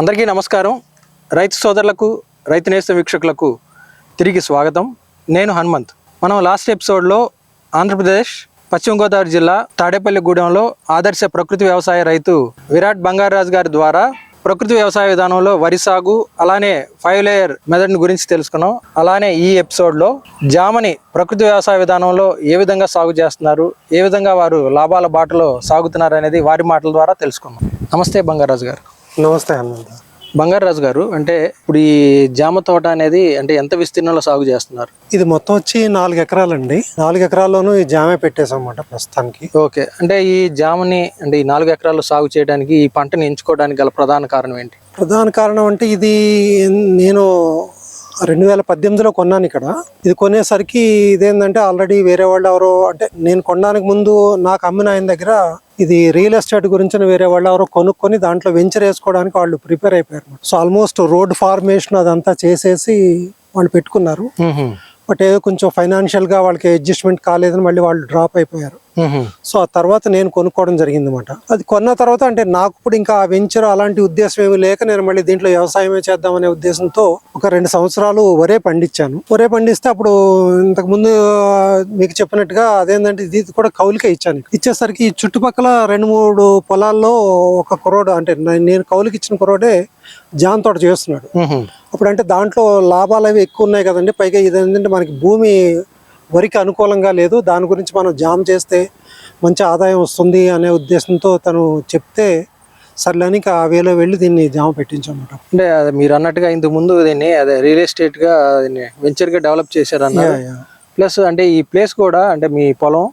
అందరికీ నమస్కారం. రైతు సోదరులకు రైతు నేస్త వీక్షకులకు తిరిగి స్వాగతం. నేను హనుమంత్. మనం లాస్ట్ ఎపిసోడ్లో ఆంధ్రప్రదేశ్ పశ్చిమ గోదావరి జిల్లా తాడేపల్లిగూడెంలో ఆదర్శ ప్రకృతి వ్యవసాయ రైతు విరాట్ బంగారాజు గారి ద్వారా ప్రకృతి వ్యవసాయ విధానంలో వరి సాగు అలానే ఫైవ్ లేయర్ మెథడ్ని గురించి తెలుసుకున్నాం. అలానే ఈ ఎపిసోడ్లో జామని ప్రకృతి వ్యవసాయ విధానంలో ఏ విధంగా సాగు చేస్తున్నారు ఏ విధంగా వారు లాభాల బాటలో సాగుతున్నారు అనేది వారి మాటల ద్వారా తెలుసుకున్నాం నమస్తే బంగారాజు గారు. నమస్తే హనుమంత బంగారాజు గారు అంటే ఇప్పుడు ఈ జామ తోట అనేది అంటే ఎంత విస్తీర్ణంలో సాగు చేస్తున్నారు? ఇది మొత్తం వచ్చి నాలుగు ఎకరాలండి. నాలుగు ఎకరాల్లోనూ ఈ జామే పెట్టేసాం అన్నమాట ప్రస్తుతానికి. ఓకే. అంటే ఈ జామని అంటే ఈ నాలుగు ఎకరాల్లో సాగు చేయడానికి ఈ పంటని ఎంచుకోవడానికి గల ప్రధాన కారణం ఏంటి? ప్రధాన కారణం అంటే ఇది నేను రెండు వేల పద్దెనిమిదిలో కొన్నాను ఇక్కడ. ఇది కొనేసరికి ఇదేంటంటే ఆల్రెడీ వేరే వాళ్ళు ఎవరో అంటే నేను కొనడానికి ముందు నాకు అమ్మిన ఆయన దగ్గర ఇది రియల్ ఎస్టేట్ గురించి వేరే వాళ్ళు ఎవరో కొనుక్కొని దాంట్లో వెంచర్ వేసుకోవడానికి వాళ్ళు ప్రిపేర్ అయిపోయారు సో ఆల్మోస్ట్ రోడ్ ఫార్మేషన్ అదంతా చేసేసి వాళ్ళు పెట్టుకున్నారు. బట్ ఏదో కొంచెం ఫైనాన్షియల్గా వాళ్ళకి అడ్జస్ట్మెంట్ కాలేదని మళ్ళీ వాళ్ళు డ్రాప్ అయిపోయారు. సో ఆ తర్వాత నేను కొనుక్కోవడం జరిగింది అనమాట అది కొన్న తర్వాత అంటే నాకు ఇప్పుడు ఇంకా ఆ వెంచర్ అలాంటి ఉద్దేశం ఏమీ లేక నేను మళ్ళీ దీంట్లో వ్యవసాయమే చేద్దామనే ఉద్దేశంతో ఒక రెండు సంవత్సరాలు వరే పండించాను. వరే పండిస్తే అప్పుడు ఇంతకు ముందు మీకు చెప్పినట్టుగా అదేంటంటే ఇది కూడా కౌలుకే ఇచ్చాను. ఇచ్చేసరికి ఈ చుట్టుపక్కల రెండు మూడు పొలాల్లో ఒక కురోడు అంటే నేను కౌలుకి ఇచ్చిన కురోడే జాన్ తోట చేస్తున్నాడు. అప్పుడు అంటే దాంట్లో లాభాలు అవి ఎక్కువ ఉన్నాయి కదండి. పైగా ఇది ఏంటంటే మనకి భూమి వరికి అనుకూలంగా లేదు దాని గురించి మనం జామ్ చేస్తే మంచి ఆదాయం వస్తుంది అనే ఉద్దేశంతో తను చెప్తే సర్లేని ఆ వేలో వెళ్ళి దీన్ని జామ పెట్టించామన్నమాట అంటే మీరు అన్నట్టుగా ఇంతకు ముందు దీన్ని అదే రియల్ ఎస్టేట్గా దీన్ని వెంచర్గా డెవలప్ యా. ప్లస్ అంటే ఈ ప్లేస్ కూడా అంటే మీ పొలం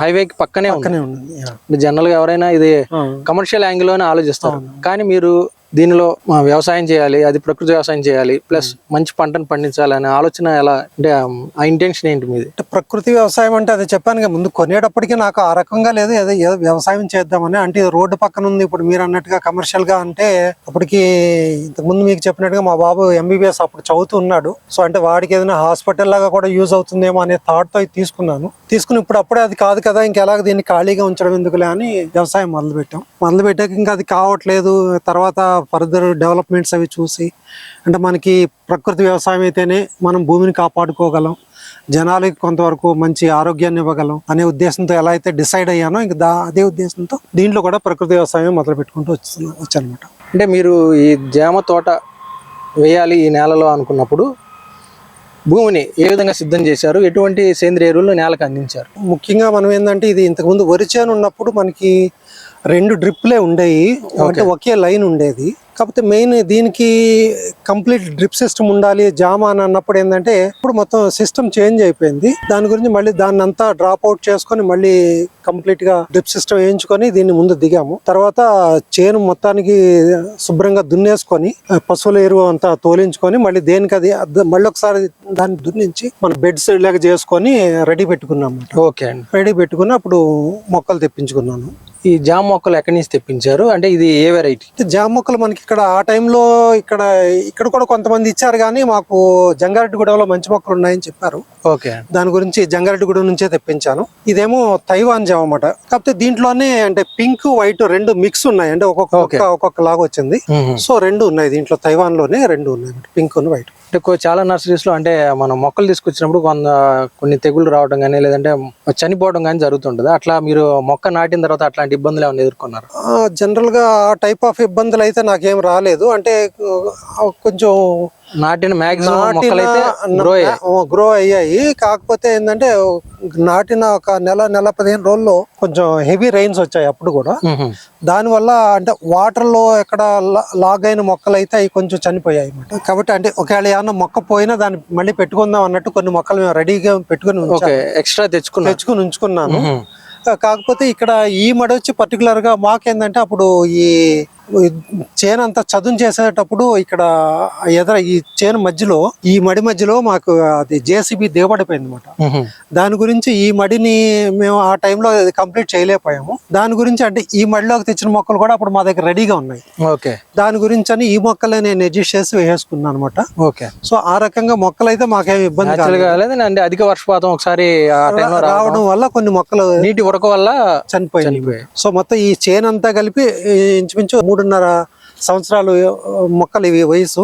హైవేకి పక్కనే ఉంది పక్కనే ఉన్నది యా. జనరల్గా ఎవరైనా ఇది. కమర్షియల్ యాంగిల్లోనే ఆలోచిస్తారు కానీ మీరు దీనిలో వ్యవసాయం చేయాలి అది ప్రకృతి వ్యవసాయం చేయాలి ప్లస్ మంచి పంటను పండించాలి అనే ఆలోచన ఎలా అంటే ఆ, ఇంటెన్షన్ ఏంటి మీది? ప్రకృతి వ్యవసాయం అంటే అది చెప్పాను ముందు కొనేటప్పటికి నాకు ఆ రకంగా లేదు ఏదో ఏదో వ్యవసాయం చేద్దామని. అంటే ఇది రోడ్డు పక్కన ఉంది ఇప్పుడు మీరు అన్నట్టుగా కమర్షియల్గా అంటే అప్పటికి ఇంతకుముందు మీకు చెప్పినట్టుగా మా బాబు ఎంబీబీఎస్ అప్పుడు చదువుతూ ఉన్నాడు. సో అంటే వాడికి ఏదైనా హాస్పిటల్ లాగా కూడా యూజ్ అవుతుందేమో అనే థాట్తో తీసుకున్నాను. తీసుకుని ఇప్పుడు అప్పుడే అది కాదు కదా ఇంకెలాగ దీన్ని ఖాళీగా ఉంచడం ఎందుకులే అని వ్యవసాయం మొదలు పెట్టాం మొదలు పెట్టాక ఇంకా అది కావట్లేదు తర్వాత ఫర్దర్ డెవలప్మెంట్స్ అవి చూసి అంటే మనకి ప్రకృతి వ్యవసాయం అయితేనే మనం భూమిని కాపాడుకోగలం జనాలకి కొంతవరకు మంచి ఆరోగ్యాన్ని ఇవ్వగలం అనే ఉద్దేశంతో ఎలా అయితే డిసైడ్ అయ్యానో ఇంకా దా అదే ఉద్దేశంతో దీంట్లో కూడా ప్రకృతి వ్యవసాయం మొదలు పెట్టుకుంటూ వచ్చుతున్నా వచ్చానమాట. అంటే మీరు ఈ జామ తోట వేయాలి ఈ నేలలో అనుకున్నప్పుడు భూమిని ఏ విధంగా సిద్ధం చేశారు? ఎటువంటి సేంద్రియ ఎరువులు నేలకు అందించారు? ముఖ్యంగా మనం ఏంటంటే ఇది ఇంతకుముందు వరి చేను ఉన్నప్పుడు మనకి రెండు డ్రిప్లే ఉండేవి అంటే ఒకే లైన్ ఉండేది. కాకపోతే మెయిన్ దీనికి కంప్లీట్ డ్రిప్ సిస్టమ్ ఉండాలి జామ అని అన్నప్పుడు ఏంటంటే ఇప్పుడు మొత్తం సిస్టమ్ చేంజ్ అయిపోయింది. దాని గురించి మళ్ళీ దాన్ని అంతా డ్రాప్ అవుట్ చేసుకొని మళ్ళీ కంప్లీట్గా డ్రిప్ సిస్టమ్ వేయించుకొని దీన్ని ముందు దిగాము. తర్వాత చేను మొత్తానికి శుభ్రంగా దున్నేసుకొని పశువుల ఎరువు అంతా తోలించుకొని మళ్ళీ దేనికి అది మళ్ళీ ఒకసారి దాన్ని దున్నించి మన బెడ్స్ లాగా చేసుకొని రెడీ పెట్టుకున్నాము ఓకే అండి. రెడీ పెట్టుకుని అప్పుడు మొక్కలు తెప్పించుకున్నాను. ఈ జామ మొక్కలు ఎక్కడి నుంచి తెప్పించారు? అంటే ఇది ఏ వెరైటీ జామ మొక్కలు మనకి ఇక్కడ ఆ టైంలో ఇక్కడ ఇక్కడ కూడా కొంతమంది ఇచ్చారు కానీ మాకు జంగారెడ్డిగూడెంలో మంచి మొక్కలు ఉన్నాయని చెప్పారు. ఓకే. దాని గురించి జంగారెడ్డిగూడెం నుంచే తెప్పించాను. ఇదేమో తైవాన్ జామ అన్నమాట. కాకపోతే దీంట్లోనే అంటే పింక్ వైట్ రెండు మిక్స్ ఉన్నాయి. అంటే ఒక్కొక్క ఒక్కొక్క లాగా వచ్చింది. సో రెండు ఉన్నాయి దీంట్లో. తైవాన్లోనే రెండు ఉన్నాయి పింక్ వైట్. అంటే చాలా నర్సరీస్లో అంటే మనం మొక్కలు తీసుకొచ్చినప్పుడు కొంత కొన్ని తెగుళ్ళు రావడం కానీ లేదంటే చనిపోవడం కానీ జరుగుతుంటది. అట్లా మీరు మొక్క నాటిన తర్వాత అట్లాంటి ఇబ్బందులు ఏమైనా ఎదుర్కొన్నారు? జనరల్గా ఆ టైప్ ఆఫ్ ఇబ్బందులు అయితే నాకేం రాలేదు. అంటే కొంచెం నాటిన అయితే గ్రో అయ్యాయి. కాకపోతే ఏంటంటే నాటిన ఒక నెల నెల పదిహేను రోజుల్లో కొంచెం హెవీ రైన్స్ వచ్చాయి అప్పుడు కూడా. దానివల్ల అంటే వాటర్లో ఎక్కడ లాగ్ అయిన మొక్కలు అయితే అవి కొంచెం చనిపోయాయి అన్నమాట. కాబట్టి అంటే ఒకవేళ ఏమన్నా మొక్క పోయినా దాన్ని మళ్ళీ పెట్టుకుందాం అన్నట్టు కొన్ని మొక్కలు మేము రెడీగా పెట్టుకుని ఎక్స్ట్రా తెచ్చుకున్నారు తెచ్చుకుని ఉంచుకున్నాను. కాకపోతే ఇక్కడ ఈ మడ వచ్చి పర్టికులర్గా మాకేందంటే అప్పుడు ఈ చేను అంతా చదును చేసేటప్పుడు ఇక్కడ ఎదుర ఈ చేను మధ్యలో ఈ మడి మధ్యలో మాకు అది జేసీబీ దిగబడిపోయింది అనమాట దాని గురించి ఈ మడిని మేము ఆ టైంలో కంప్లీట్ చేయలేకపోయాము. దాని గురించి అంటే ఈ మడిలోకి తెచ్చిన మొక్కలు కూడా అప్పుడు మా దగ్గర రెడీగా ఉన్నాయి. ఓకే. దాని గురించి అని ఈ మొక్కలే నేను అడ్జస్ట్ చేసి వేసేసుకున్నాను అనమాట ఓకే. సో ఆ రకంగా మొక్కలు అయితే మాకేం ఇబ్బంది అంటే అధిక వర్షపాతం ఒకసారి రావడం వల్ల కొన్ని మొక్కలు నీటి ఉడక వల్ల చనిపోయాయి. సో మొత్తం ఈ చేను అంతా కలిపి ఇంచుమించు మూడున్నర సంవత్సరాలు మొక్కలు ఇవి వయసు.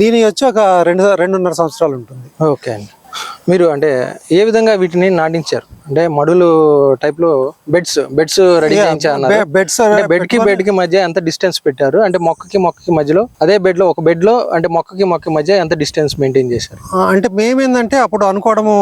దీని వచ్చి ఒక రెండు రెండున్నర సంవత్సరాలు ఉంటుంది. ఓకే అండి. మీరు అంటే ఏ విధంగా వీటిని నాటించారు? అంటే మడులు టైప్లో బెడ్స్ బెడ్స్ రెడీ చేయించారు బెడ్స్ అంటే బెడ్కి బెడ్కి మధ్య ఎంత డిస్టెన్స్ పెట్టారు? అంటే మొక్కకి మొక్కకి మధ్యలో అదే బెడ్లో ఒక బెడ్లో అంటే మొక్కకి మొక్కకి మధ్య ఎంత డిస్టెన్స్ మెయింటైన్ చేశారు? అంటే మేమేందంటే అప్పుడు అనుకోవడము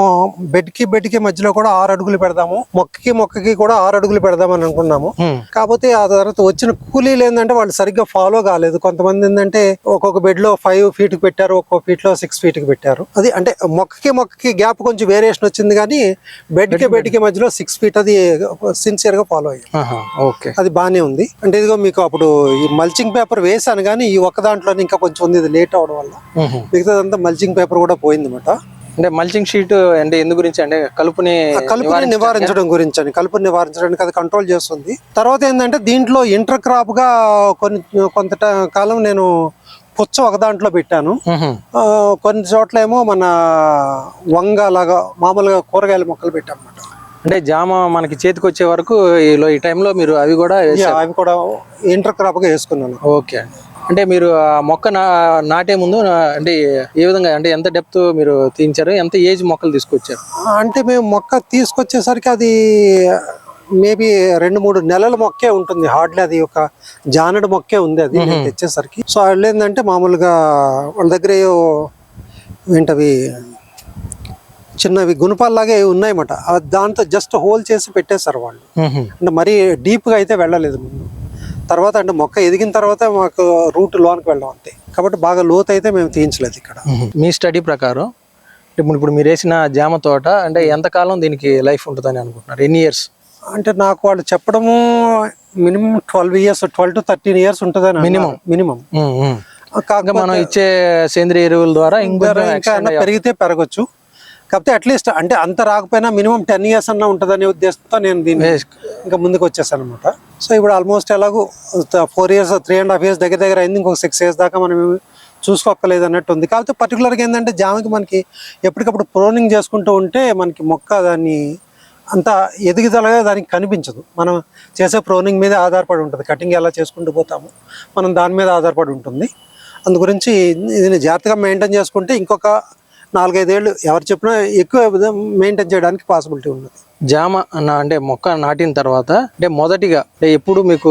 బెడ్కి బెడ్కి మధ్యలో కూడా ఆరు అడుగులు పెడదాము మొక్కకి మొక్కకి కూడా ఆరు అడుగులు పెడదామని అనుకున్నాము. హ్మ్. కాకపోతే ఆ తర్వాత వచ్చిన కూలీలు ఏంటంటే వాళ్ళు సరిగ్గా ఫాలో కాలేదు. కొంతమంది ఏంటంటే ఒక్కొక్క బెడ్లో ఫైవ్ ఫీట్కి పెట్టారు ఒక్కొక్క ఫీట్లో సిక్స్ ఫీట్కి పెట్టారు. అది అంటే మొక్కకి మొక్కకి గ్యాప్ కొంచెం వేరియేషన్ వచ్చింది కానీ బెడ్కి బెడ్కి మధ్యలో సిక్స్ ఫీట్ అది సిన్సియర్గా ఫాలో అయ్యారు ఆహా, ఓకే అది బాగానే ఉంది. అంటే ఇదిగో మీకు అప్పుడు ఈ మల్చింగ్ పేపర్ వేసాను కానీ ఈ ఒక్క దాంట్లో ఇంకా కొంచెం ఉంది ఇది లేట్ అవడం వల్ల. మిగతాదంతా మల్చింగ్ పేపర్ కూడా పోయింది అనమాట అంటే మల్చింగ్ షీట్ అంటే ఎందు గురించి అంటే కలుపుని కలుపుని నివారించడం గురించి అని కలుపుని నివారించడానికి అది కంట్రోల్ చేస్తుంది. తర్వాత ఏంటంటే దీంట్లో ఇంటర్ క్రాప్గా కొన్ని కొంత కాలం నేను పుచ్చ ఒక దాంట్లో పెట్టాను. కొన్ని చోట్ల ఏమో మన వంగ లాగా మామూలుగా కూరగాయల మొక్కలు పెట్టాను అనమాట అంటే జామ మనకి చేతికి వచ్చే వరకు ఈలో ఈ టైంలో మీరు అవి కూడా అవి కూడా ఇంటర్ క్రాప్గా వేసుకున్నాను. ఓకే అండి. అంటే మీరు ఆ మొక్క నా నాటే ముందు అంటే ఏ విధంగా అంటే ఎంత డెప్త్ మీరు తీయించారు? ఎంత ఏజ్ మొక్కలు తీసుకొచ్చారు? అంటే మేము మొక్క తీసుకొచ్చేసరికి అది మేబీ రెండు మూడు నెలల మొక్కే ఉంటుంది. హార్డ్లీ అది ఒక జానడు మొక్కే ఉంది అది నేను తెచ్చేసరికి. సో వాళ్ళు ఏంటంటే మామూలుగా వాళ్ళ దగ్గర ఏంటవి చిన్నవి గుణపాల్లాగే ఉన్నాయన్నమాట. దాంతో జస్ట్ హోల్ చేసి పెట్టేశారు వాళ్ళు. అంటే మరీ డీప్గా అయితే వెళ్ళలేదు ముందు. తర్వాత అంటే మొక్క ఎదిగిన తర్వాత మాకు రూట్ లోనికి వెళ్ళాం అంతే. కాబట్టి బాగా లోతు అయితే మేము తీయించలేదు ఇక్కడ. మీ స్టడీ ప్రకారం ఇప్పుడు ఇప్పుడు మీరు వేసిన జామ తోట అంటే ఎంతకాలం దీనికి లైఫ్ ఉంటుందని అనుకుంటున్నారు? ఎన్ని ఇయర్స్? అంటే నాకు వాళ్ళు చెప్పడము minimum twelve years twelve to thirteen years ఉంటుందని మినిమం. మినిమం. మనం ఇచ్చే సేంద్రియ ఎరువుల ద్వారా ఇంకా పెరిగితే పెరగచ్చు. కాకపోతే అట్లీస్ట్ అంటే అంత రాకపోయినా మినిమం టెన్ ఇయర్స్ అన్న ఉంటుందనే ఉద్దేశంతో నేను దీన్ని ఇంకా ముందుకు వచ్చేసాను అనమాట సో ఇప్పుడు ఆల్మోస్ట్ ఎలాగో four years three and half years దగ్గర దగ్గర అయింది. ఇంకొక సిక్స్ ఇయర్స్ దాకా మనం చూసుకోక్కర్లేదు అన్నట్టు ఉంది. కాకపోతే పర్టికులర్గా ఏంటంటే జామకి మనకి ఎప్పటికప్పుడు ప్రోనింగ్ చేసుకుంటూ ఉంటే మనకి మొక్క దాన్ని అంత ఎదుగుదలగా దానికి కనిపించదు. మనం చేసే ప్రోనింగ్ మీద ఆధారపడి ఉంటుంది. కటింగ్ ఎలా చేసుకుంటూ పోతాము మనం దాని మీద ఆధారపడి ఉంటుంది. అందు గురించి ఇది జాగ్రత్తగా మెయింటైన్ చేసుకుంటే ఇంకొక నాలుగైదేళ్ళు ఎవరు చెప్పినా ఎక్కువ మెయింటైన్ చేయడానికి పాసిబిలిటీ ఉన్నది. జామ అన్న అంటే మొక్క నాటిన తర్వాత అంటే మొదటిగా అంటే ఎప్పుడు మీకు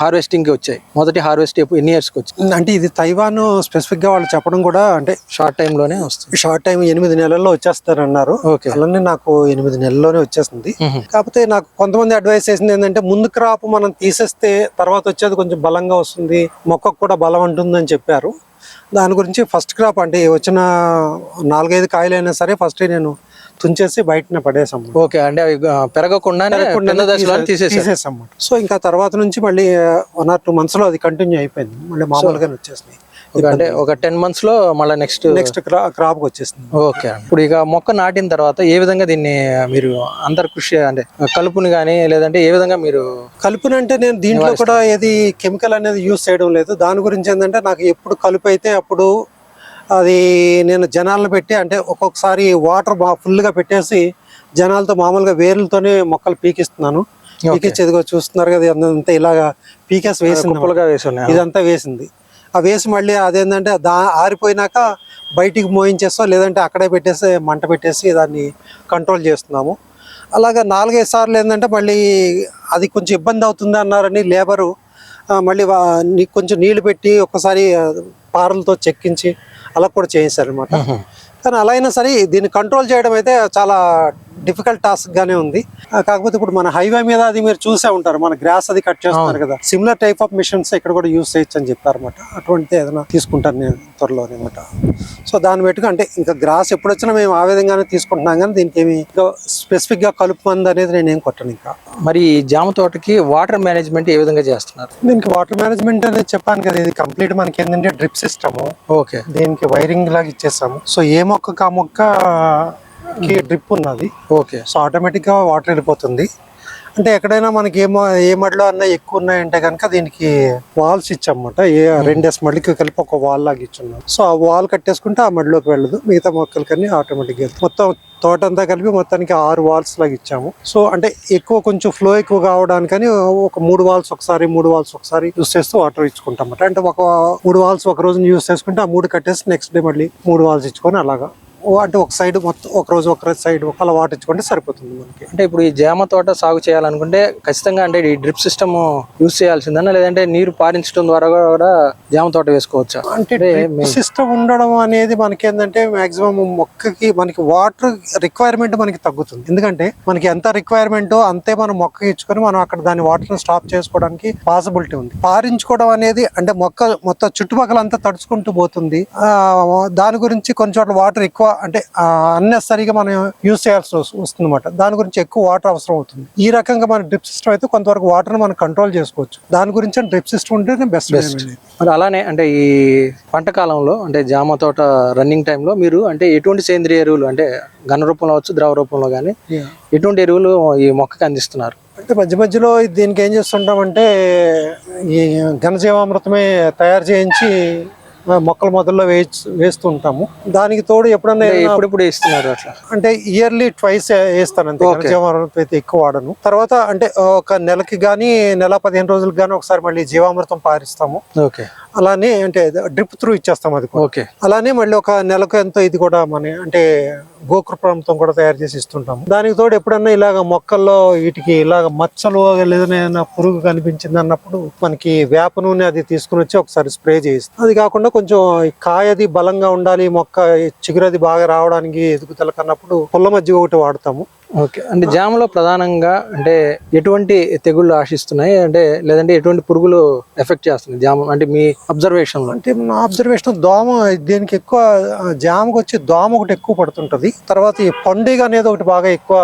హార్వెస్టింగ్కి వచ్చాయి? మొదటి హార్వెస్ట్ ఎప్పుడు ఎన్ని ఇయర్స్కి వచ్చాయి? అంటే ఇది తైవాన్ స్పెసిఫిక్గా వాళ్ళు చెప్పడం కూడా అంటే షార్ట్ టైం లోనే వస్తుంది. షార్ట్ టైం ఎనిమిది నెలల్లో వచ్చేస్తారన్నారు. ఓకే అలానే నాకు ఎనిమిది నెలల్లోనే వచ్చేస్తుంది కాకపోతే నాకు కొంతమంది అడ్వైస్ చేసింది ఏంటంటే ముందు క్రాప్ మనం తీసేస్తే తర్వాత వచ్చేది కొంచెం బలంగా వస్తుంది మొక్కకు కూడా బలం ఉంటుందని చెప్పారు. దాని గురించి ఫస్ట్ క్రాప్ అంటే వచ్చిన నాలుగైదు కాయలైనా సరే ఫస్ట్ నేను తుంచేసి బయటనే పడేసాము ఓకే అంటే అవి తీసేసారు తీసేసాం సో ఇంకా తర్వాత నుంచి మళ్ళీ వన్ ఆర్ టూ మంత్స్లో అది కంటిన్యూ అయిపోయింది. మళ్ళీ మామూలుగానే వచ్చేసినాయి. అంటే ఒక టెన్ మంత్స్లో మళ్ళీ నెక్స్ట్ నెక్స్ట్ క్రాప్ వచ్చేసింది ఓకే ఇప్పుడు ఇక మొక్క నాటిన తర్వాత ఏ విధంగా దీన్ని మీరు అంతర్కృషి అంటే కలుపుని కానీ లేదంటే ఏ విధంగా మీరు కలుపునంటే నేను దీంట్లో కూడా ఏది కెమికల్ అనేది యూస్ చేయడం లేదు. దాని గురించి ఏంటంటే నాకు ఎప్పుడు కలుపు అయితే అప్పుడు అది నేను జనాలను పెట్టి అంటే ఒక్కొక్కసారి వాటర్ బాగా ఫుల్గా పెట్టేసి జనాలతో మామూలుగా వేర్లతోనే మొక్కలు పీకిస్తున్నాను. పీకిచ్చి ఎదిగో చూస్తున్నారు కదా అంతా ఇలాగా పీకేసి వేసింది ఇదంతా వేసింది. ఆ వేసి మళ్ళీ అదేంటంటే దా ఆరిపోయినాక బయటికి మోయించేస్తాం లేదంటే అక్కడే పెట్టేసి మంట పెట్టేసి దాన్ని కంట్రోల్ చేస్తున్నాము. అలాగా నాలుగైదు సార్లు ఏంటంటే మళ్ళీ అది కొంచెం ఇబ్బంది అవుతుంది అన్నారని లేబరు మళ్ళీ కొంచెం నీళ్ళు పెట్టి ఒక్కసారి పారలతో చెక్కించి అలా కూడా చేయించారనమాట కానీ అలా అయినా సరే దీన్ని కంట్రోల్ చేయడం అయితే చాలా డిఫికల్ట్ టాస్క్ గానే ఉంది. కాకపోతే ఇప్పుడు మన హైవే మీద అది మీరు చూసే ఉంటారు. మన గ్రాస్ అది కట్ చేస్తున్నారు కదా. సిమిలర్ టైప్ ఆఫ్ మిషన్స్ ఇక్కడ కూడా యూస్ చేయొచ్చు అని చెప్పారన్నమాట. అటువంటి ఏదైనా తీసుకుంటాను నేను త్వరలో అనమాట సో దాన్ని పెట్టుకు అంటే ఇంకా గ్రాస్ ఎప్పుడు వచ్చినా మేము ఆ విధంగానే తీసుకుంటున్నాం కానీ దీనికి ఏమి స్పెసిఫిక్గా కలుపు మంది అనేది నేను ఏం కొట్టను ఇంకా. మరి జామ తోటకి వాటర్ మేనేజ్మెంట్ ఏ విధంగా చేస్తున్నారు? దీనికి వాటర్ మేనేజ్మెంట్ అనేది చెప్పాను కదా ఇది కంప్లీట్ మనకి ఏంటంటే డ్రిప్ సిస్టమ్. ఓకే. దీనికి వైరింగ్ లాగా ఇచ్చేసాము. సో ఏ మొక్కకు ఆ మొక్కకి డ్రిప్ ఉన్నది. ఓకే. సో ఆటోమేటిక్గా వాటర్ వెళ్ళిపోతుంది. అంటే ఎక్కడైనా మనకి ఏమో ఏ మడిలో అన్నా ఎక్కువ ఉన్నాయంటే కనుక దీనికి వాల్స్ ఇచ్చామన్నమాట. ఏ రెండేసి మడికి కలిపి ఒక వాల్ లాగా ఇచ్చున్నాం సో ఆ వాల్ కట్టేసుకుంటే ఆ మడిలోకి వెళ్ళదు. మిగతా మొక్కలకన్నీ ఆటోమేటిక్గా మొత్తం తోట అంతా కలిపి మొత్తానికి ఆరు వాల్స్ లాగా ఇచ్చాము. సో అంటే ఎక్కువ కొంచెం ఫ్లో ఎక్కువ కావడానికని ఒక మూడు వాల్స్ ఒకసారి మూడు వాల్స్ ఒకసారి యూస్ చేస్తూ వాటర్ ఇచ్చుకుంటాం అంటే ఒక మూడు వాల్స్ ఒక రోజు యూస్ చేసుకుంటే ఆ మూడు కట్టేసి నెక్స్ట్ డే మళ్ళీ మూడు వాల్స్ ఇచ్చుకొని అలాగా అంటే ఒక సైడ్ మొత్తం ఒక రోజు ఒక సైడ్ అలా వాటర్ ఇచ్చుకుంటే సరిపోతుంది మనకి. అంటే ఇప్పుడు ఈ జామ తోట సాగు చేయాలనుకుంటే ఖచ్చితంగా అంటే ఈ డ్రిప్ సిస్టమ్ యూస్ చేయాల్సిందన్నా లేదంటే నీరు పారించడం ద్వారా కూడా జామ తోట వేసుకోవచ్చా? అంటే సిస్టమ్ ఉండడం అనేది మనకి ఏంటంటే మాక్సిమం మొక్కకి మనకి వాటర్ రిక్వైర్మెంట్ మనకి తగ్గుతుంది. ఎందుకంటే మనకి ఎంత రిక్వైర్మెంట్ అంతే మనం మొక్కకి ఇచ్చుకొని మనం అక్కడ దాని వాటర్ స్టాప్ చేసుకోవడానికి పాసిబిలిటీ ఉంది. పారించుకోవడం అనేది అంటే మొక్క మొత్తం చుట్టుపక్కల అంతా తడుచుకుంటూ పోతుంది. ఆ, దాని గురించి కొన్ని చోట్ల వాటర్ ఎక్కువ అంటే అన్నెసరిగా మనం యూస్ చేయాల్సి వస్తుంది అనమాట దాని గురించి ఎక్కువ వాటర్ అవసరం అవుతుంది. ఈ రకంగా మన డ్రిప్ సిస్టమ్ అయితే కొంతవరకు వాటర్ మనం కంట్రోల్ చేసుకోవచ్చు. దాని గురించి డ్రిప్ సిస్టమ్ ఉంటేనే బెస్ట్ మరి అలానే అంటే ఈ పంట కాలంలో అంటే జామ తోట రన్నింగ్ టైంలో మీరు అంటే ఎటువంటి సేంద్రియ ఎరువులు అంటే ఘన రూపంలో అవచ్చు ద్రవ రూపంలో కానీ ఎటువంటి ఎరువులు ఈ మొక్కకి అందిస్తున్నారు? అంటే మధ్య మధ్యలో దీనికి ఏం చేస్తుంటామంటే ఈ ఘనజీవామృతమే తయారు చేయించి మొక్కల మొదల్లో వేసి వేస్తూ ఉంటాము దానికి తోడు ఎప్పుడన్నా ఎప్పుడెప్పుడు ఇస్తున్నారు అట్లా? అంటే ఇయర్లీ ట్వైస్ వేస్తాను అంతే. అయితే ఎక్కువ వాడను. తర్వాత అంటే ఒక నెలకి గానీ నెల పదిహేను రోజులకి గానీ ఒకసారి మళ్ళీ జీవామృతం పారిస్తాము. ఓకే. అలానే అంటే డ్రిప్ త్రూ ఇచ్చేస్తాం అది ఓకే. అలానే మళ్ళీ ఒక నెలకు ఎంతో ఇది కూడా మన అంటే గోకృప్రాంతం కూడా తయారు చేసి ఇస్తుంటాము. దానికి తోడు ఎప్పుడన్నా ఇలాగ మొక్కల్లో వీటికి ఇలాగ మచ్చలు ఏదైనా పురుగు కనిపించింది అన్నప్పుడు మనకి వేప నూనె అది తీసుకుని వచ్చి ఒకసారి స్ప్రే చేయిస్తాం. అది కాకుండా కొంచెం కాయది బలంగా ఉండాలి మొక్క చిగురది బాగా రావడానికి ఎదుగుదల కన్నప్పుడు పుల్ల మజ్జిగ ఒకటి వాడతాము. ఓకే. అంటే జామలో ప్రధానంగా అంటే ఎటువంటి తెగుళ్ళు ఆశిస్తున్నాయి? అంటే లేదంటే ఎటువంటి పురుగులు ఎఫెక్ట్ చేస్తున్నాయి జామ? అంటే మీ అబ్జర్వేషన్ అంటే నా అబ్జర్వేషన్ దోమ దీనికి ఎక్కువ జామకు వచ్చి దోమ ఒకటి ఎక్కువ పడుతుంటది. తర్వాత ఈ పండుగ అనేది ఒకటి బాగా ఎక్కువ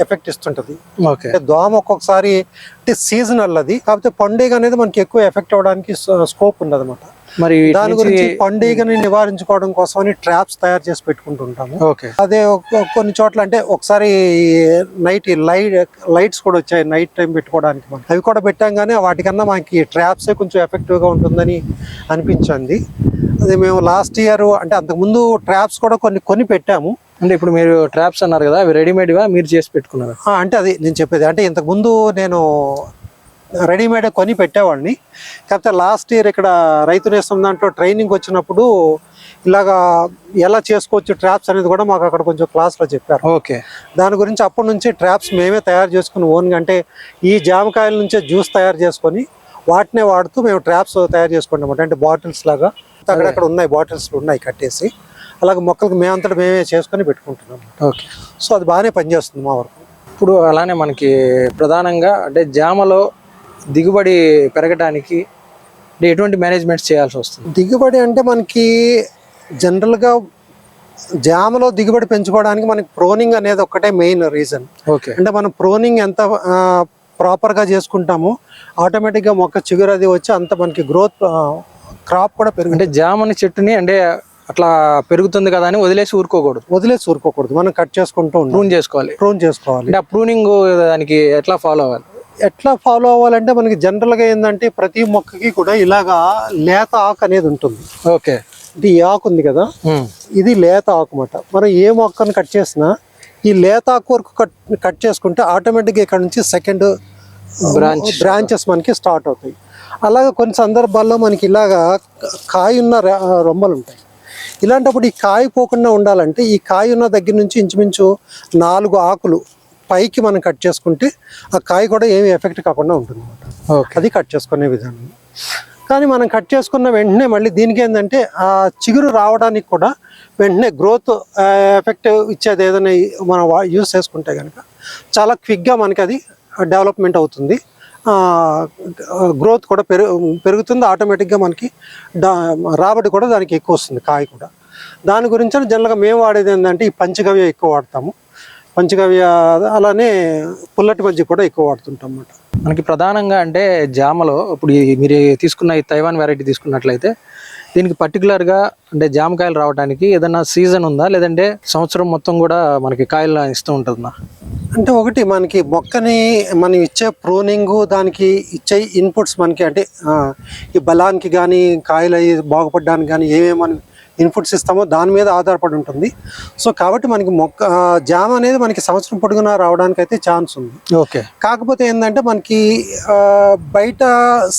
ఎఫెక్ట్ ఇస్తుంటది. ఓకే. దోమ ఒక్కొక్కసారి అంటే సీజనల్ అది. కాకపోతే పండుగ అనేది మనకి ఎక్కువ ఎఫెక్ట్ అవడానికి స్కోప్ ఉండదు అనమాట మరి దాని గురించి పండుగని నివారించుకోవడం కోసమని ట్రాప్స్ తయారు చేసి పెట్టుకుంటుంటాము. ఓకే. అదే కొన్ని చోట్ల అంటే ఒకసారి నైట్ లైట్ లైట్స్ కూడా వచ్చాయి నైట్ టైం పెట్టుకోవడానికి మనం అవి కూడా పెట్టాం కానీ వాటికన్నా మనకి ట్రాప్స్ కొంచెం ఎఫెక్టివ్గా ఉంటుందని అనిపించింది. అదే మేము లాస్ట్ ఇయర్ అంటే అంతకుముందు ట్రాప్స్ కూడా కొన్ని కొని పెట్టాము. అంటే ఇప్పుడు మీరు ట్రాప్స్ అన్నారు కదా అవి రెడీమేడ్గా మీరు చేసి పెట్టుకున్నారు. అంటే అది నేను చెప్పేది. అంటే ఇంతకు ముందు నేను రెడీమేడ్ కొని పెట్టేవాడిని. కాకపోతే లాస్ట్ ఇయర్ ఇక్కడ రైతు నేస్తం దాంట్లో ట్రైనింగ్ వచ్చినప్పుడు ఇలాగా ఎలా చేసుకోవచ్చు ట్రాప్స్ అనేది కూడా మాకు అక్కడ కొంచెం క్లాస్లో చెప్పారు. ఓకే. దాని గురించి అప్పటి నుంచి ట్రాప్స్ మేమే తయారు చేసుకుని ఓన్గా అంటే ఈ జామకాయల నుంచే జ్యూస్ తయారు చేసుకొని వాటినే వాడుతూ మేము ట్రాప్స్ తయారు చేసుకుంటాం అంటే బాటిల్స్ లాగా. అక్కడక్కడ ఉన్నాయి బాటిల్స్ ఉన్నాయి కట్టేసి. అలాగే మొక్కలకు మేమంతటా మేమే చేసుకొని పెట్టుకుంటున్నాం ఓకే. సో అది బాగానే పనిచేస్తుంది మా వరకు. ఇప్పుడు అలానే మనకి ప్రధానంగా అంటే జామలో దిగుబడి పెరగడానికి ఎటువంటి మేనేజ్మెంట్స్ చేయాల్సి వస్తుంది. దిగుబడి అంటే మనకి జనరల్గా జామలో దిగుబడి పెంచుకోవడానికి మనకి ప్రోనింగ్ అనేది ఒక్కటే మెయిన్ రీజన్. ఓకే. అంటే మనం ప్రోనింగ్ ఎంత ప్రాపర్గా చేసుకుంటామో ఆటోమేటిక్గా మొక్క చిగురు అది వచ్చి అంత మనకి గ్రోత్ క్రాప్ కూడా పెరుగు అంటే జామని చెట్టుని అంటే అట్లా పెరుగుతుంది కదా అని వదిలేసి ఊరుకోకూడదు. వదిలేసి ఊరుకోకూడదు. మనం కట్ చేసుకుంటూ ప్రూన్ చేసుకోవాలి. ప్రూన్ చేసుకోవాలి. అంటే ఆ ప్రూనింగ్ దానికి ఎట్లా ఫాలో అవ్వాలి? ఎట్లా ఫాలో అవ్వాలంటే మనకి జనరల్గా ఏంటంటే ప్రతి మొక్కకి కూడా ఇలాగా లేత ఆకు అనేది ఉంటుంది. ఓకే. ఇది ఈ ఆకు ఉంది కదా? ఇది లేత ఆకు అన్నమాట. మనం ఏ మొక్కను కట్ చేసినా ఈ లేత ఆకు వరకు కట్ కట్ చేసుకుంటే ఆటోమేటిక్గా ఇక్కడ నుంచి సెకండ్ Branch. బ్రాంచెస్ మనకి స్టార్ట్ అవుతాయి. అలాగే కొన్ని సందర్భాల్లో మనకి ఇలాగా కాయ ఉన్న రొమ్మలు ఉంటాయి. ఇలాంటప్పుడు ఈ కాయ పోకుండా ఉండాలంటే ఈ కాయ ఉన్న దగ్గర నుంచి ఇంచుమించు నాలుగు ఆకులు పైకి మనం కట్ చేసుకుంటే ఆ కాయ కూడా ఏమి ఎఫెక్ట్ కాకుండా ఉంటుంది ఓకే. అది కట్ చేసుకునే విధానం. కానీ మనం కట్ చేసుకున్న వెంటనే మళ్ళీ దీనికి ఏంటంటే ఆ చిగురు రావడానికి కూడా వెంటనే గ్రోత్ ఎఫెక్ట్ ఇచ్చేది ఏదైనా మనం యూస్ చేసుకుంటే కనుక చాలా క్విక్గా మనకి అది డెవలప్మెంట్ అవుతుంది. గ్రోత్ కూడా పెరుగు పెరుగుతుంది ఆటోమేటిక్గా మనకి రాబడి కూడా దానికి ఎక్కువ వస్తుంది కాయ కూడా. దాని గురించి జనరల్గా మేము వాడేది ఏంటంటే ఈ పంచగవ్య ఎక్కువ వాడతాము. పంచగవ్య అలానే పుల్లటి మజ్జిగ కూడా ఎక్కువ వాడుతుంటాం అన్నమాట. మనకి ప్రధానంగా అంటే జామలో ఇప్పుడు మీరు తీసుకున్న ఈ తైవాన్ వెరైటీ తీసుకున్నట్లయితే దీనికి పర్టికులర్గా అంటే జామకాయలు రావడానికి ఏదైనా సీజన్ ఉందా? లేదంటే సంవత్సరం మొత్తం కూడా మనకి కాయలు ఇస్తూ ఉంటుందా? అంటే ఒకటి మనకి మొక్కని మనం ఇచ్చే ప్రూనింగ్ దానికి ఇచ్చే ఇన్పుట్స్ మనకి అంటే ఈ బలానికి కానీ కాయలు అవి బాగుపడడానికి కానీ ఏమేమి మనం ఇన్పుట్స్ ఇస్తామో దాని మీద ఆధారపడి ఉంటుంది. సో కాబట్టి మనకి మొక్క జామ అనేది మనకి సంవత్సరం పొడుగునా రావడానికి అయితే ఛాన్స్ ఉంది. ఓకే. కాకపోతే ఏంటంటే మనకి బయట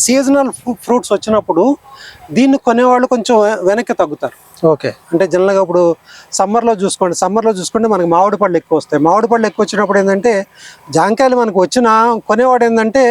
సీజనల్ ఫ్రూట్స్ వచ్చినప్పుడు దీన్ని కొనేవాళ్ళు కొంచెం వెనక్కి తగ్గుతారు. ఓకే. అంటే జనరల్గా ఇప్పుడు సమ్మర్లో చూసుకోండి సమ్మర్లో చూసుకుంటే మనకి మామిడి పళ్ళు ఎక్కువ వస్తాయి. మామిడి పళ్ళు ఎక్కువ వచ్చినప్పుడు ఏంటంటే జాంకాయలు మనకు వచ్చిన కొనేవాడు ఏంటంటే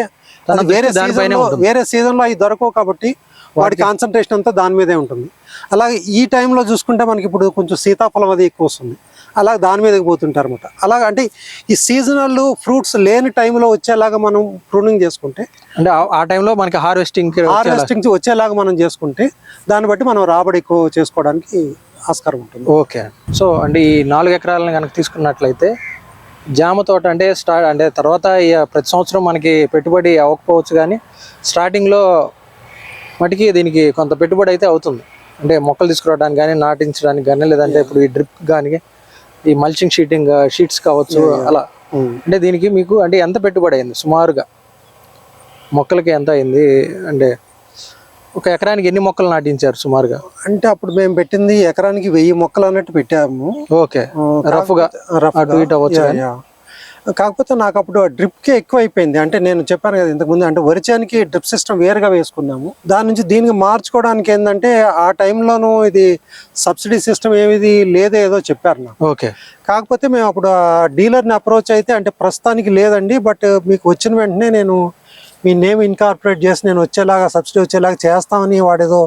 వేరే సీజన్లో. వేరే సీజన్లో అవి దొరకవు కాబట్టి వాడి కాన్సన్ట్రేషన్ అంతా దాని మీదే ఉంటుంది. అలాగే ఈ టైంలో చూసుకుంటే మనకి ఇప్పుడు కొంచెం సీతాఫలం అది ఎక్కువ వస్తుంది. అలా దాని మీదకి పోతుంటారు అనమాట అలాగ అంటే ఈ సీజనల్ ఫ్రూట్స్ లేని టైంలో వచ్చేలాగా మనం ప్రూనింగ్ చేసుకుంటే అంటే ఆ- టైంలో మనకి హార్వెస్టింగ్ హార్వెస్టింగ్ వచ్చేలాగా మనం చేసుకుంటే దాన్ని బట్టి మనం రాబడి ఎక్కువ చేసుకోవడానికి ఆస్కారం ఉంటుంది. ఓకే. సో అంటే ఈ నాలుగు ఎకరాలను కనుక తీసుకున్నట్లయితే జామ తోట అంటే స్టార్ట్ అంటే తర్వాత ప్రతి సంవత్సరం మనకి పెట్టుబడి అవ్వకపోవచ్చు కానీ స్టార్టింగ్లో మటుకి దీనికి కొంత పెట్టుబడి అయితే అవుతుంది. అంటే మొక్కలు తీసుకురావడానికి కానీ నాటించడానికి కానీ లేదంటే ఇప్పుడు ఈ డ్రిప్ కానీ ఈ మల్చింగ్ షీటింగ్ షీట్స్ కావచ్చు అలా. అంటే దీనికి మీకు అంటే ఎంత పెట్టుబడి అయింది? సుమారుగా మొక్కలకి ఎంత అయింది? అంటే ఒక ఎకరానికి ఎన్ని మొక్కలు నాటించారు సుమారుగా? అంటే అప్పుడు మేము పెట్టింది ఎకరానికి వెయ్యి మొక్కలు అన్నట్టు పెట్టాము. ఓకే. రఫ్గా రఫ్గా. అటు ఇటు అవ్వచ్చు. కాకపోతే నాకు అప్పుడు డ్రిప్కే ఎక్కువ అయిపోయింది అంటే నేను చెప్పాను కదా ఇంతకుముందు అంటే వరిచానికి డ్రిప్ సిస్టమ్ వేరుగా వేసుకున్నాము. దాని నుంచి దీనికి మార్చుకోవడానికి ఏంటంటే ఆ టైంలోనూ ఇది సబ్సిడీ సిస్టమ్ ఏమిది లేదో ఏదో చెప్పారు నాకు. ఓకే. కాకపోతే మేము అప్పుడు డీలర్ని అప్రోచ్ అయితే అంటే ప్రస్తుతానికి లేదండి బట్ మీకు వచ్చిన వెంటనే నేను మీ నేమ్ ఇన్కార్పొరేట్ చేసి నేను వచ్చేలాగా సబ్సిడీ వచ్చేలాగా చేస్తామని వాడేదో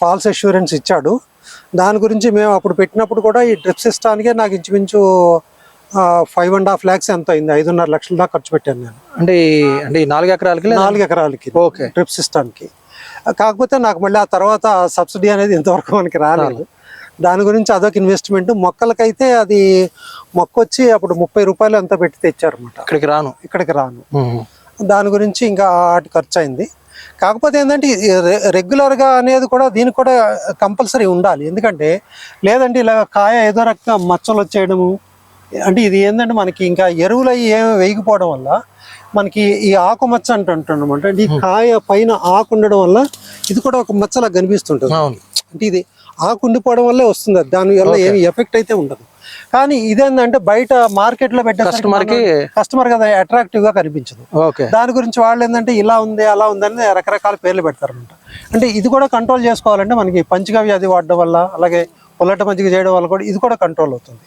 ఫాల్స్ అష్యూరెన్స్ ఇచ్చాడు. దాని గురించి మేము అప్పుడు పెట్టినప్పుడు కూడా ఈ డ్రిప్ సిస్టానికే నాకు ఇంచుమించు ఫైవ్ అండ్ హాఫ్ ల్యాక్స్ ఎంత అయింది? ఐదున్నర లక్షల దాకా ఖర్చు పెట్టాను నేను. అంటే అంటే నాలుగు ఎకరాలకి నాలుగు ఎకరాలకి. ఓకే. డ్రిప్ సిస్టానికి కాకపోతే నాకు మళ్ళీ ఆ తర్వాత సబ్సిడీ అనేది ఇంతవరకు మనకి రాలేదు. దాని గురించి అదొక ఇన్వెస్ట్మెంట్ మొక్కలకైతే అది మొక్క వచ్చి అప్పుడు ముప్పై రూపాయలు ఎంత పెట్టి తెచ్చారన్నమాట. ఇక్కడికి రాను. ఇక్కడికి రాను. దాని గురించి ఇంకా వాటి ఖర్చు అయింది కాకపోతే ఏంటంటే రెగ్యులర్గా అనేది కూడా దీనికి కూడా కంపల్సరీ ఉండాలి. ఎందుకంటే లేదంటే ఇలా కాయ ఏదో రకంగా మచ్చలు వచ్చేయడము అంటే ఇది ఏంటంటే మనకి ఇంకా ఎరువులు అవి ఏమి వేయకపోవడం వల్ల మనకి ఈ ఆకు మచ్చ అంటుంటాం అంటే ఈ కాయ పైన ఆకు ఉండడం వల్ల ఇది కూడా ఒక మచ్చలా కనిపిస్తుంటుంది. అంటే ఇది ఆకు ఉండిపోవడం వల్లే వస్తుంది. దాని వల్ల ఏమి ఎఫెక్ట్ అయితే ఉండదు. కానీ ఇదేంటంటే బయట మార్కెట్లో పెట్టే కస్టమర్కి కస్టమర్ కదా అట్రాక్టివ్గా కనిపించదు. ఓకే. దాని గురించి వాళ్ళు ఏంటంటే ఇలా ఉంది అలా ఉందని రకరకాల పేర్లు పెడతారనమాట అంటే ఇది కూడా కంట్రోల్ చేసుకోవాలంటే మనకి పంచగా వ్యాధి వాడడం వల్ల అలాగే పుల్లట మజ్జిగ చేయడం వల్ల కూడా ఇది కూడా కంట్రోల్ అవుతుంది.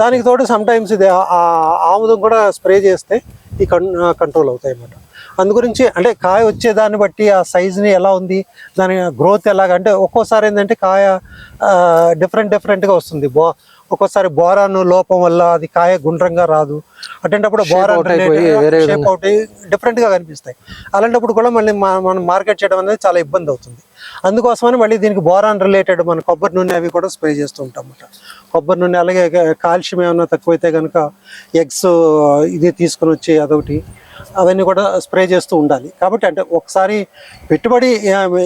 దానికి తోడు సమ్ టైమ్స్ ఇది ఆముదం కూడా స్ప్రే చేస్తే ఈ కంట్రోల్ అవుతాయి అన్నమాట. అందు గురించి అంటే కాయ వచ్చే దాన్ని బట్టి ఆ సైజుని ఎలా ఉంది దాని గ్రోత్ ఎలాగ అంటే ఒక్కోసారి ఏంటంటే కాయ డిఫరెంట్ డిఫరెంట్గా వస్తుంది. బో ఒక్కోసారి బోరాన్ లోపం వల్ల అది కాయ గుండ్రంగా రాదు. అటువంటిప్పుడు బోరాన్ వేరే షేప్ అవుట్ different గా కనిపిస్తాయి. అలాంటప్పుడు కూడా మళ్ళీ మనం మార్కెట్ చేయడం అనేది చాలా ఇబ్బంది అవుతుంది. అందుకోసమని మళ్ళీ దీనికి బోరాన్ రిలేటెడ్ మన కొబ్బరి నూనె అవి కూడా స్ప్రే చేస్తూ ఉంటాం అన్నమాట. కొబ్బరి నూనె అలాగే కాల్షియం ఏమైనా తక్కువైతే కనుక ఎగ్స్ ఇది తీసుకొని వచ్చి అదొకటి. అవన్నీ కూడా స్ప్రే చేస్తూ ఉండాలి. కాబట్టి అంటే ఒకసారి పెట్టుబడి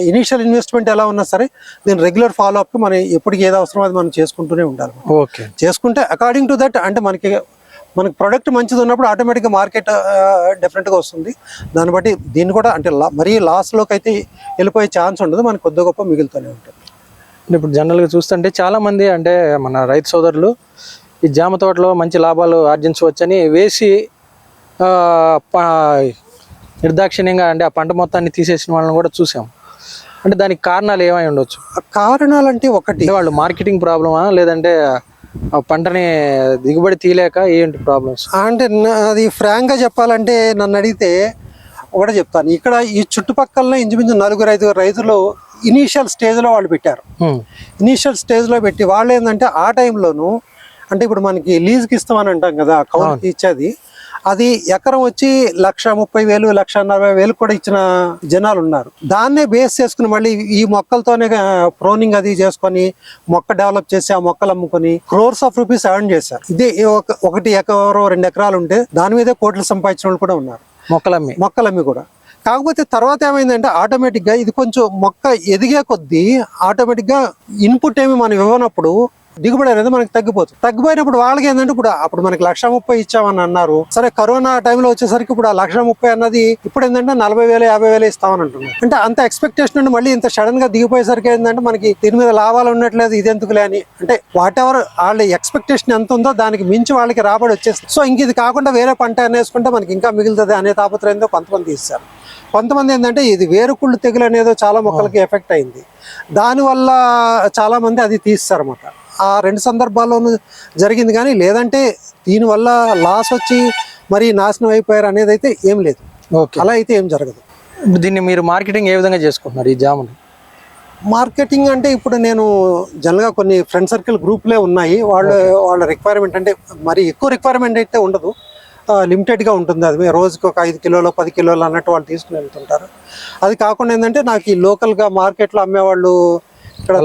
ఇనీషియల్ ఇన్వెస్ట్మెంట్ ఎలా ఉన్నా సరే దీని రెగ్యులర్ ఫాలో అప్ మనం ఎప్పటికి ఏది అవసరం అది మనం చేసుకుంటూనే ఉండాలి. ఓకే. చేసుకుంటే అకార్డింగ్ టు దట్ అంటే మనకి మనకి ప్రొడక్ట్ మంచిది ఉన్నప్పుడు ఆటోమేటిక్గా మార్కెట్ డిఫరెంట్గా వస్తుంది. దాన్ని బట్టి దీన్ని కూడా అంటే లా- మరీ లాస్లోకి అయితే వెళ్ళిపోయే ఛాన్స్ ఉండదు. మనకి కొద్ది గొప్ప మిగులుతూనే ఉంటుంది. ఇప్పుడు జనరల్గా చూస్తుంటే చాలా మంది అంటే మన రైతు సోదరులు ఈ జామ తోటలో మంచి లాభాలు ఆర్జించవచ్చని వేసి నిర్దాక్షిణ్యంగా అంటే ఆ పంట మొత్తాన్ని తీసేసిన వాళ్ళని కూడా చూసాం. అంటే దానికి కారణాలు ఏమై ఉండొచ్చు? ఆ కారణాలంటే ఒకటి. అంటే వాళ్ళు మార్కెటింగ్ ప్రాబ్లమా? లేదంటే ఆ పంటని దిగుబడి తీయలేక ఏంటి ప్రాబ్లమ్స్? అంటే అది ఫ్రాంక్గా చెప్పాలంటే నన్ను అడిగితే ఒకటే చెప్తాను. ఇక్కడ ఈ చుట్టుపక్కల ఇంచుమించు నలుగురు ఐదుగురు రైతులు ఇనీషియల్ స్టేజ్లో వాళ్ళు పెట్టారు. ఇనీషియల్ స్టేజ్లో పెట్టి వాళ్ళు ఏంటంటే ఆ టైంలోను అంటే ఇప్పుడు మనకి లీజ్కి ఇస్తామని అంటాం కదా కౌలుకి ఇచ్చేది. అది ఎకరం వచ్చి లక్ష ముప్పై వేలు లక్ష నలభై వేలు కూడా ఇచ్చిన జనాలు ఉన్నారు దాన్నే బేస్ చేసుకుని మళ్ళీ ఈ మొక్కలతోనే ప్రోనింగ్ అది చేసుకొని మొక్క డెవలప్ చేసి ఆ మొక్కలు అమ్ముకొని క్రోర్స్ ఆఫ్ రూపీస్ ఎర్న్ చేశారు. ఇదే ఒక- ఒకటి ఎకరం రెండు ఎకరాలు ఉంటే దాని మీదే కోట్లు సంపాదించిన వాళ్ళు కూడా ఉన్నారు. మొక్కలమ్మి. మొక్కలమ్మి కూడా. కాకపోతే తర్వాత ఏమైందంటే ఆటోమేటిక్గా ఇది కొంచెం మొక్క ఎదిగే కొద్దీ ఆటోమేటిక్గా ఇన్పుట్ ఏమి మనం ఇవ్వనప్పుడు దిగుబడి అనేది మనకి తగ్గిపోతుంది. తగ్గిపోయినప్పుడు వాళ్ళకి ఏంటంటే ఇప్పుడు అప్పుడు మనకి లక్ష ముప్పై ఇచ్చామని అన్నారు. సరే కరోనా టైంలో వచ్చేసరికి ఇప్పుడు ఆ లక్ష ముప్పై అన్నది ఇప్పుడు ఏంటంటే నలభై వేలు యాభై వేలు ఇస్తామని అంటున్నారు. అంటే అంత ఎక్స్పెక్టేషన్ నుండి మళ్ళీ ఇంత సడన్గా దిగిపోయేసరికి ఏంటంటే మనకి దీని మీద లాభాలు ఉండట్లేదు ఇది ఎందుకులే అని అంటే వాట్ ఎవర్ వాళ్ళ ఎక్స్పెక్టేషన్ ఎంత ఉందో దానికి మించి వాళ్ళకి రాబడి వచ్చేస్తుంది. సో ఇంక ఇది కాకుండా వేరే పంట అనేసుకుంటే మనకి ఇంకా మిగులుతుంది అనే తాపత్రయంతో కొంతమంది ఇస్తారు కొంతమంది ఏంటంటే ఇది వేరుకుళ్ళు తెగులు అనేదో చాలా మొక్కలకి ఎఫెక్ట్ అయింది. దానివల్ల చాలా మంది అది తీస్తారు అన్నమాట ఆ రెండు సందర్భాల్లోనూ జరిగింది కానీ లేదంటే దీనివల్ల లాస్ వచ్చి మరి నాశనం అయిపోయారు అనేది అయితే ఏం లేదు. ఓకే. అలా అయితే ఏం జరగదు. దీన్ని మీరు మార్కెటింగ్ ఏ విధంగా చేసుకుంటున్నారు ఈ జాముని? మార్కెటింగ్ అంటే ఇప్పుడు నేను జనరల్గా కొన్ని ఫ్రెండ్ సర్కిల్ గ్రూప్లే ఉన్నాయి. వాళ్ళ వాళ్ళ రిక్వైర్మెంట్ అంటే మరి ఎక్కువ రిక్వైర్మెంట్ అయితే ఉండదు. లిమిటెడ్గా ఉంటుంది. అది రోజుకి ఒక ఐదు కిలోలు పది కిలోలు అన్నట్టు వాళ్ళు తీసుకుని వెళ్తుంటారు. అది కాకుండా ఏంటంటే నాకు ఈ లోకల్గా మార్కెట్లో అమ్మేవాళ్ళు ఇక్కడ.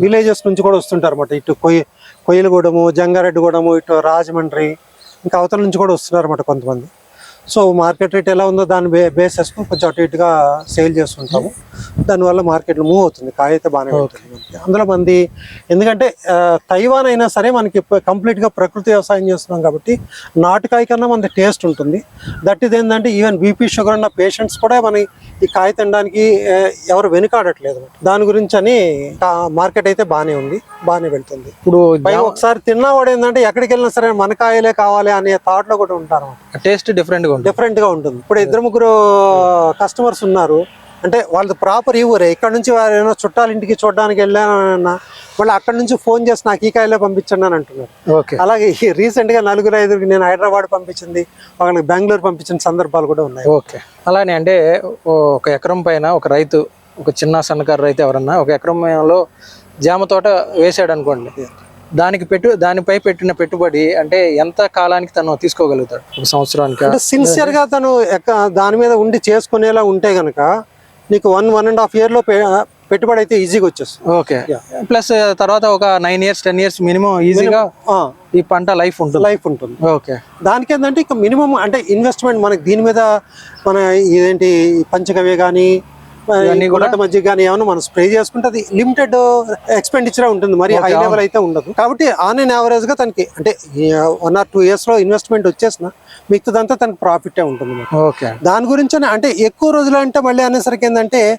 విలేజెస్ నుంచి కూడా వస్తుంటారు అనమాట ఇటు కొయ్య కొయ్యలగూడెము జంగారెడ్డిగూడెము ఇటు రాజమండ్రి ఇంకా అవతల నుంచి కూడా వస్తున్నారు అనమాట కొంతమంది సో మార్కెట్ రేట్ ఎలా ఉందో దాన్ని బే బేస్ చేసుకుని కొంచెం అటు ఇటుగా సేల్ చేస్తుంటాము. దానివల్ల మార్కెట్ మూవ్ అవుతుంది. కాయ అయితే బాగానే ఉంటుంది మనకి అందులో మంది ఎందుకంటే తైవాన్ అయినా సరే మనకి ప- complete గా ప్రకృతి వ్యవసాయం చేస్తున్నాం కాబట్టి నాటుకాయ కన్నా మనది టేస్ట్ ఉంటుంది. దట్ ఇది ఏంటంటే ఈవెన్ బీపీ షుగర్ ఉన్న పేషెంట్స్ కూడా మన ఈ కాయ తినడానికి ఎవరు వెనుకాడట్లేదు. దాని గురించి అని మార్కెట్ అయితే బాగానే ఉంది. బాగానే వెళ్తుంది. ఇప్పుడు ఒకసారి తిన్నవాడు ఏంటంటే ఎక్కడికి వెళ్ళినా సరే మన కాయలే కావాలి అనే థాట్లో కూడా ఉంటారు. టేస్ట్ డిఫరెంట్గా డిఫరెంట్గా ఉంటుంది. ఇప్పుడు ఇద్దరు ముగ్గురు కస్టమర్స్ ఉన్నారు. అంటే వాళ్ళది ప్రాపర్ ఈ ఊరే ఇక్కడ నుంచి వారు ఏమైనా చుట్టాల ఇంటికి చూడడానికి వెళ్ళానన్నా మళ్ళీ అక్కడ నుంచి ఫోన్ చేసి నాకు ఈ కాయలే పంపించండి అని అంటున్నారు. ఓకే. అలాగే రీసెంట్గా నలుగురు ఐదుగురికి నేను హైదరాబాద్ పంపించింది వాళ్ళకి బెంగళూరు పంపించిన సందర్భాలు కూడా ఉన్నాయి. ఓకే. అలానే అంటే ఒక ఎకరం పైన ఒక రైతు ఒక చిన్న సన్నకారు రైతు ఎవరన్నా ఒక ఎకరంలో జామ తోట వేసాడు అనుకోండి దానికి పెట్టు దానిపై పెట్టిన పెట్టుబడి అంటే ఎంత కాలానికి తను తీసుకోగలుగుతాడు? ఒక సంవత్సరానికి? అంటే సిన్సియర్గా తను దాని మీద ఉండి చేసుకునేలా ఉంటే గనక నీకు వన్ వన్ అండ్ హాఫ్ ఇయర్లో పెట్టుబడి అయితే ఈజీగా వచ్చేస్తుంది. ఓకే. ప్లస్ తర్వాత ఒక nine years ten years minimum ఈజీగా ఈ పంట లైఫ్ ఉంటుంది. లైఫ్ ఉంటుంది. ఓకే. దానికి ఏంటంటే ఇక మినిమం అంటే ఇన్వెస్ట్మెంట్ మనకి దీని మీద మన ఇదేంటి ఈ పంచగవ్య కానీ ఇవన్నీ కూడా- మధ్య కానీ ఏమైనా మనం స్ప్రే చేసుకుంటే అది లిమిటెడ్ ఎక్స్పెండిచర్ ఉంటుంది. మరి హై లెవెల్ అయితే ఉండదు. కాబట్టి ఆన్ అండ్ యావరేజ్గా తనకి అంటే వన్ ఆర్ టూ ఇయర్స్లో ఇన్వెస్ట్మెంట్ వచ్చేసిన మిగతాదంతా తనకి ప్రాఫిట్ ఉంటుంది. ఓకే. దాని గురించి అంటే ఎక్కువ రోజులు అంటే మళ్ళీ అనేసరికి ఏంటంటే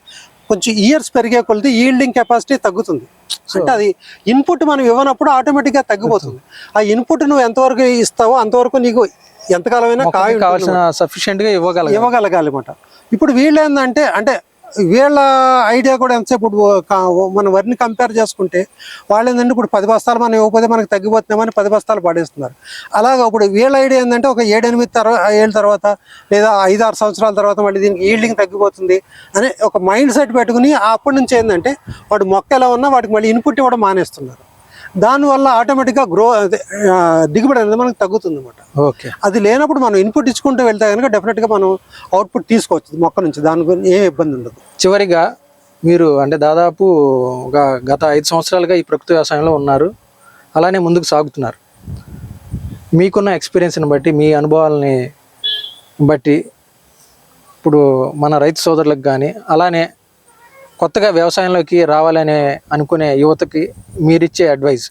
కొంచెం ఇయర్స్ పెరిగే కొలది ఈల్డింగ్ కెపాసిటీ తగ్గుతుంది. అంటే అది ఇన్పుట్ మనం ఇవ్వనప్పుడు ఆటోమేటిక్గా తగ్గిపోతుంది. ఆ ఇన్పుట్ నువ్వు ఎంతవరకు ఇస్తావో అంతవరకు నీకు ఎంతకాలమైనా కాయ ఉంటుంది. కావాల్సిన సఫిషియెంట్గా ఇవ్వగలగాలి. ఇవ్వగలగాలి అనమాట ఇప్పుడు వీళ్ళు ఏంటంటే అంటే వీళ్ళ ఐడియా కూడా ఎంతసేపు ఇప్పుడు మన వరిని కంపేర్ చేసుకుంటే వాళ్ళు ఏంటంటే ఇప్పుడు పది బస్తాలు మనం ఇవ్వకపోతే మనకు తగ్గిపోతున్నామని పది బస్తాలు పడేస్తున్నారు. అలాగే ఇప్పుడు వీళ్ళ ఐడియా ఏంటంటే ఒక ఏడెనిమిది తర్వాత ఏళ్ళ తర్వాత లేదా ఐదు ఆరు సంవత్సరాల తర్వాత మళ్ళీ దీనికి ఈల్డింగ్ తగ్గిపోతుంది అని ఒక మైండ్ సెట్ పెట్టుకుని అప్పటి నుంచి ఏంటంటే వాడు మొక్క ఎలా ఉన్నా వాటికి మళ్ళీ ఇన్పుట్ ఇవ్వడం మానేస్తున్నారు. దానివల్ల ఆటోమేటిక్గా గ్రో దిగుబడి అనేది మనకు తగ్గుతుంది అనమాట ఓకే. అది లేనప్పుడు మనం ఇన్పుట్ ఇచ్చుకుంటూ వెళ్తే కనుక డెఫినెట్గా మనం అవుట్పుట్ తీసుకోవచ్చు మొక్క నుంచి. దాని గురించి ఏ ఇబ్బంది ఉండదు. చివరిగా మీరు అంటే దాదాపు ఒక గత ఐదు సంవత్సరాలుగా ఈ ప్రకృతి వ్యవసాయంలో ఉన్నారు. అలానే ముందుకు సాగుతున్నారు. మీకున్న ఎక్స్పీరియన్స్ని బట్టి మీ అనుభవాలని బట్టి ఇప్పుడు మన రైతు సోదరులకు కానీ అలానే కొత్తగా వ్యవసాయంలోకి రావాలనే అనుకునే యువతకి మీరిచ్చే అడ్వైస్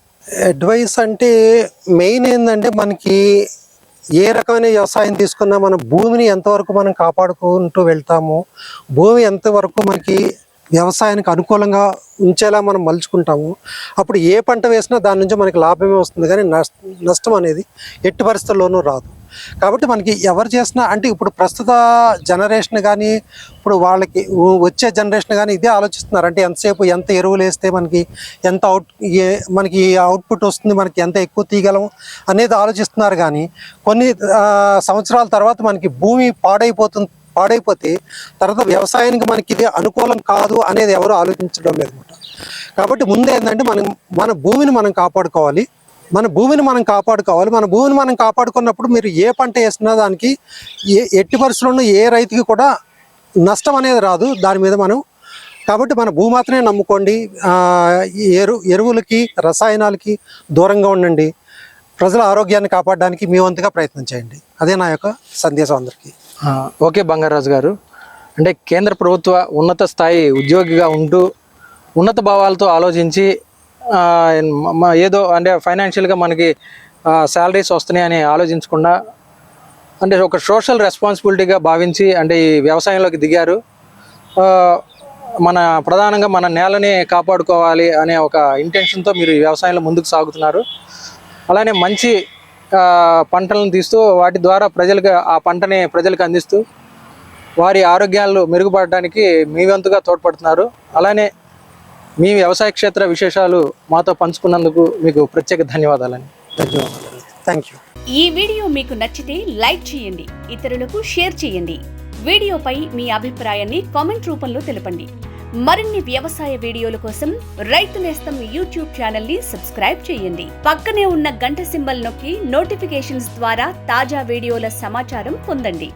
అడ్వైస్ అంటే మెయిన్ ఏంటంటే మనకి ఏ రకమైన వ్యవసాయం తీసుకున్నా మన భూమిని ఎంతవరకు మనం కాపాడుకుంటూ వెళ్తామో భూమి ఎంతవరకు మనకి వ్యవసాయానికి అనుకూలంగా ఉంచేలా మనం మలుచుకుంటాము అప్పుడు ఏ పంట వేసినా దాని నుంచి మనకి లాభమే వస్తుంది. కానీ నష్ట నష్టం అనేది ఎట్టి పరిస్థితుల్లోనూ రాదు. కాబట్టి మనకి ఎవరు చేసినా అంటే ఇప్పుడు ప్రస్తుత జనరేషన్ కానీ ఇప్పుడు వాళ్ళకి వచ్చే జనరేషన్ కానీ ఇదే ఆలోచిస్తున్నారు. అంటే ఎంతసేపు ఎంత ఎరువులు వేస్తే మనకి ఎంత అవుట్ ఏ- మనకి అవుట్పుట్ వస్తుంది మనకి ఎంత ఎక్కువ తీయగలం అనేది ఆలోచిస్తున్నారు కానీ కొన్ని సంవత్సరాల తర్వాత మనకి భూమి పాడైపోతుంది పాడైపోతే తర్వాత వ్యవసాయానికి మనకి ఇది అనుకూలం కాదు అనేది ఎవరు ఆలోచించడం లేదు కాబట్టి ముందు ఏంటంటే మనం మన భూమిని మనం కాపాడుకోవాలి. మన భూమిని మనం కాపాడుకోవాలి. మన భూమిని మనం కాపాడుకున్నప్పుడు మీరు ఏ పంట వేసినా దానికి ఏ ఎట్టి పరిస్థితుల్లో ఏ రైతుకి కూడా నష్టం అనేది రాదు. దాని మీద మనం కాబట్టి మన భూమాతనే నమ్ముకోండి. ఎరు ఎరువులకి రసాయనాలకి దూరంగా ఉండండి. ప్రజల ఆరోగ్యాన్ని కాపాడడానికి మీ వంతుగా ప్రయత్నం చేయండి. అదే నా యొక్క సందేశం అందరికీ. ఓకే బంగారాజు గారు. అంటే కేంద్ర ప్రభుత్వ ఉన్నత స్థాయి ఉద్యోగిగా ఉంటూ ఉన్నత భావాలతో ఆలోచించి ఏదో అంటే ఫైనాన్షియల్గా మనకి శాలరీస్ వస్తున్నాయి అని ఆలోచించకుండా అంటే ఒక సోషల్ రెస్పాన్సిబిలిటీగా భావించి అంటే ఈ వ్యవసాయంలోకి దిగారు. మన ప్రధానంగా మన నేలని కాపాడుకోవాలి అనే ఒక ఇంటెన్షన్తో మీరు ఈ వ్యవసాయంలో ముందుకు సాగుతున్నారు. అలానే మంచి పంటలను తీస్తూ వాటి ద్వారా ప్రజలకు ఆ పంటని ప్రజలకు అందిస్తూ వారి ఆరోగ్యాలు మెరుగుపడడానికి మీ వంతుగా తోడ్పడుతున్నారు. అలానే మీ వ్యవసాయ క్షేత్ర విశేషాలు మాతో పంచుకున్నందుకు మీకు ప్రత్యేక ధన్యవాదాలని ధన్యవాదాలు. థ్యాంక్ యూ ఈ వీడియో మీకు నచ్చితే లైక్ చేయండి ఇతరులకు షేర్ చేయండి. వీడియోపై మీ అభిప్రాయాన్ని కామెంట్ రూపంలో తెలపండి. మరిన్ని వ్యవసాయ వీడియోల కోసం రైతు నేస్తం యూట్యూబ్ ఛానల్ని సబ్స్క్రైబ్ చేయండి. పక్కనే ఉన్న గంట సింబల్ నొక్కి నోటిఫికేషన్స్ ద్వారా తాజా వీడియోల సమాచారం పొందండి.